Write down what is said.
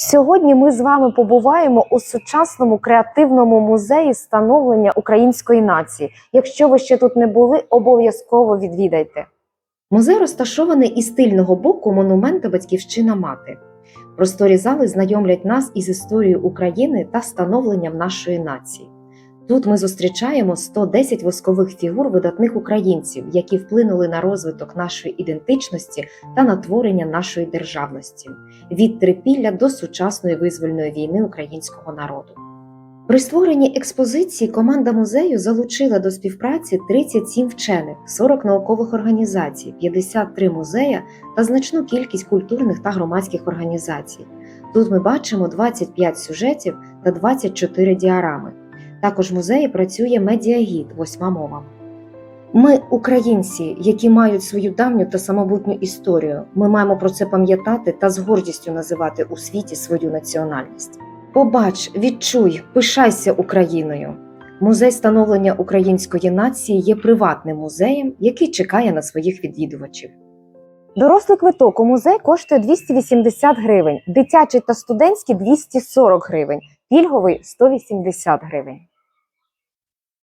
Сьогодні ми з вами побуваємо у сучасному креативному музеї становлення української нації. Якщо ви ще тут не були, обов'язково відвідайте. Музей розташований із тильного боку монумента Батьківщина мати. Просторі зали знайомлять нас із історією України та становленням нашої нації. Тут ми зустрічаємо 110 воскових фігур видатних українців, які вплинули на розвиток нашої ідентичності та на творення нашої державності від трипілля до сучасної визвольної війни українського народу. При створенні експозиції команда музею залучила до співпраці 37 вчених, 40 наукових організацій, 53 музея та значну кількість культурних та громадських організацій. Тут ми бачимо 25 сюжетів та 24 діарами. Також в музеї працює медіагід восьма мовами. Ми українці, які мають свою давню та самобутню історію. Ми маємо про це пам'ятати та з гордістю називати у світі свою національність. Побач, відчуй, пишайся Україною. Музей становлення української нації є приватним музеєм, який чекає на своїх відвідувачів. Дорослий квиток у музей коштує 280 гривень, дитячий та студентський 240 гривень, пільговий 180 гривень.